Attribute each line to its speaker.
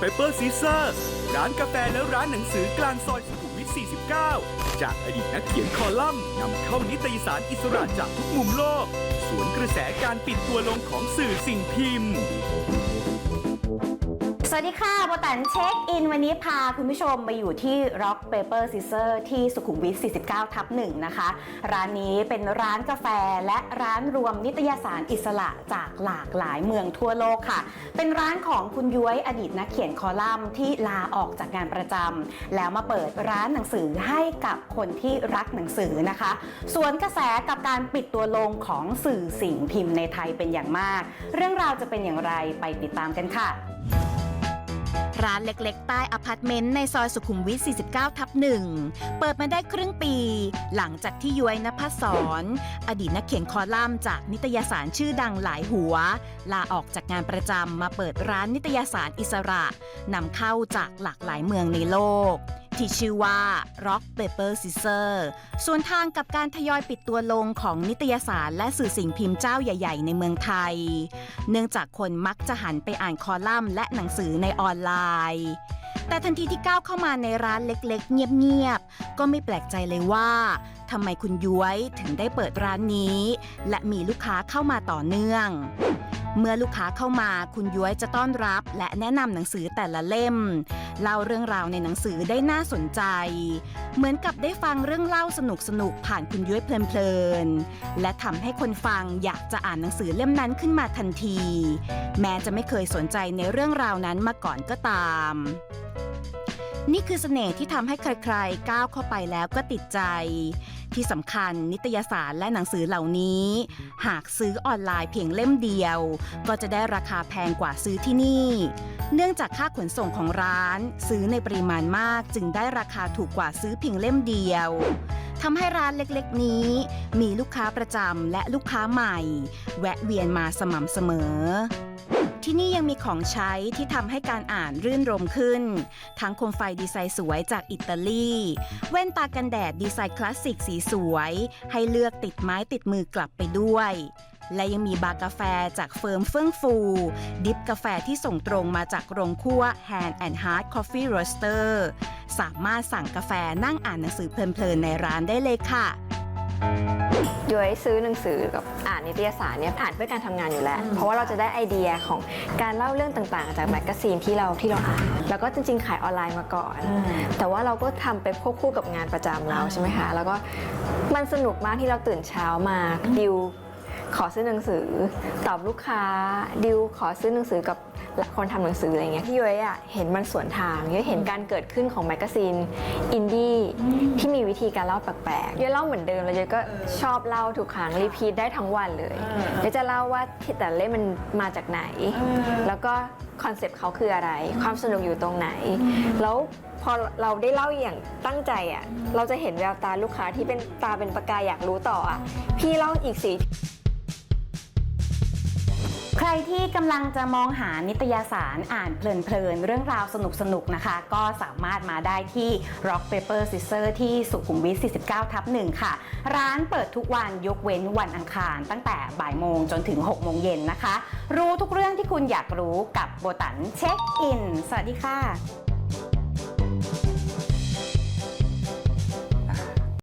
Speaker 1: Paper Scissors ร้านกาแฟและร้านหนังสือกลางซอยสุขุมวิท 49 จากอดีตนักเขียนคอลัมน์นำเข้านิตยสารอิสระจากทุกมุมโลก สวนกระแสการปิดตัวลงของสื่อสิ่งพิมพ์
Speaker 2: สวัสดีค่ะโบตันเช็คอิน วันนี้พาคุณผู้ชมมาอยู่ที่ Rock Paper Scissor ที่สุขุมวิท 49 ทับหนึ่งนะคะ ร้านนี้เป็นร้านกาแฟและร้านรวมนิตยสารอิสระจากหลากหลายเมืองทั่วโลกค่ะ เป็นร้านของคุณย้วยอดีตนักเขียนคอลัมน์ที่ลาออกจากงานประจำแล้วมาเปิดร้านหนังสือให้กับคนที่รักหนังสือนะคะสวนกระแสกับการปิดตัวลงของสื่อสิ่งพิมพ์ในไทยเป็นอย่างมาก เรื่องราวจะเป็นอย่างไรไปติดตามกันค่ะ ร้านเล็กๆ ใต้อพาร์ตเมนต์ในซอยสุขุมวิท 49 ทับหนึ่งเปิดมาได้ครึ่งปี หลังจากที่ย้วยนภัสสรอดีตนักเขียนคอลัมน์จากนิตยสารชื่อดังหลายหัว ลาออกจากงานประจำมาเปิดร้านนิตยสารอิสระนำเข้าจากหลากหลายเมืองในโลก ที่ชื่อว่า Rock Paper Scissor ส่วนทางกับการทยอยปิดตัวลงของนิตยสารและสื่อสิ่งพิมพ์เจ้าใหญ่ ๆ ในเมืองไทย เนื่องจากคนมักจะหันไปอ่านคอลัมน์และหนังสือในออนไลน์ แต่ทันทีที่ก้าวเข้ามาในร้านเล็ก ๆ เงียบ ๆ ก็ไม่แปลกใจเลยว่าทำไมคุณย้วยถึงได้เปิดร้านนี้ และมีลูกค้าเข้ามาต่อเนื่อง เมื่อลูกค้าเข้ามาคุณย้วยจะต้อนรับ และแนะนำหนังสือแต่ละเล่มเล่าเรื่องราวในหนังสือได้น่าสนใจ เหมือนกับได้ฟังเรื่องเล่าสนุกๆผ่านคุณย้วยเพลินๆและทำให้คนฟังอยากจะอ่านหนังสือเล่มนั้นขึ้นมาทันที แม้จะไม่เคยสนใจในเรื่องราวนั้นมาก่อนก็ตาม นี่คือเสน่ห์ที่ทำให้ใครๆ ก้าวเข้าไปแล้วก็ติดใจ ที่สำคัญนิตยสารและหนังสือเหล่านี้ หากซื้อออนไลน์เพียงเล่มเดียว ก็จะได้ราคาแพงกว่าซื้อที่นี่ เนื่องจากค่าขนส่งของร้าน ซื้อในปริมาณมากจึงได้ราคาถูกกว่าซื้อเพียงเล่มเดียวทำให้ร้านเล็กๆ นี้ มีลูกค้าประจำและลูกค้าใหม่ แวะเวียนมาสม่ำเสมอ มีของใช้ที่ทำให้การอ่านรื่นรมขึ้น ทั้งโคมไฟดีไซน์สวยจากอิตาลี แว่นตากันแดดดีไซน์คลาสสิกสีสวย ให้เลือกติดไม้ติดมือกลับไปด้วย และยังมีบาร์กาแฟจากเฟิร์มเฟื่องฟู ดิฟกาแฟที่ส่งตรงมาจากโรงคั่ว Hand and Heart Coffee Roaster สามารถสั่งกาแฟนั่งอ่านหนังสือเพลินๆในร้านได้เลยค่ะ
Speaker 3: ย้อยซื้อหนังสือกับอ่านนิตยสารเนี่ยอ่านเพื่อการทำงานอยู่แล้ว เพราะว่าเราจะได้ไอเดียของการเล่าเรื่องต่างๆ จากแมกกาซีนที่เราที่เราอ่านแล้วก็จริง ๆ ขายออนไลน์มาก่อน แต่ว่าเราก็ทำไปควบคู่กับงานประจำเราใช่ไหมคะแล้วก็มันสนุกมากที่เราตื่นเช้ามาดิว ขอซื้อหนังสือ ตอบลูกค้าดิวขอซื้อหนังสือกับคนทำหนังสืออะไรเงี้ยพี่ย้อยอะเห็นมันสวนทางย้อยเห็นการเกิดขึ้นของแมกกาซีนอินดี้ที่มีวิธีการเล่าแปลกๆย้อยเล่าเหมือนเดิมแล้วย้อยก็ชอบเล่าทุกครั้งรีพีทได้ทั้งวันเลยย้อยจะเล่าว่าที่แต่ละเล่มมันมาจากไหน แล้วก็คอนเซปต์เขาคืออะไร ความสนุกอยู่ตรงไหน แล้วพอเราได้เล่าอย่างตั้งใจอะ เราจะเห็นแววตาลูกค้าที่เป็นตาเป็นประกายอยากรู้ต่ออะ พี่เล่าอีกสิ
Speaker 2: ใครที่กำลังจะมองหานิตยสารอ่านเพลินๆ เรื่องราวสนุกๆ นะคะ ก็สามารถมาได้ที่ Rock Paper Scissor ที่สุขุมวิท 49 ทับหนึ่งค่ะ ร้านเปิดทุกวันยกเว้นวันอังคาร ตั้งแต่บ่ายโมงจนถึง 6 โมงเย็นนะคะ รู้ทุกเรื่องที่คุณอยากรู้กับโบตันเช็คอิน สวัสดีค่ะ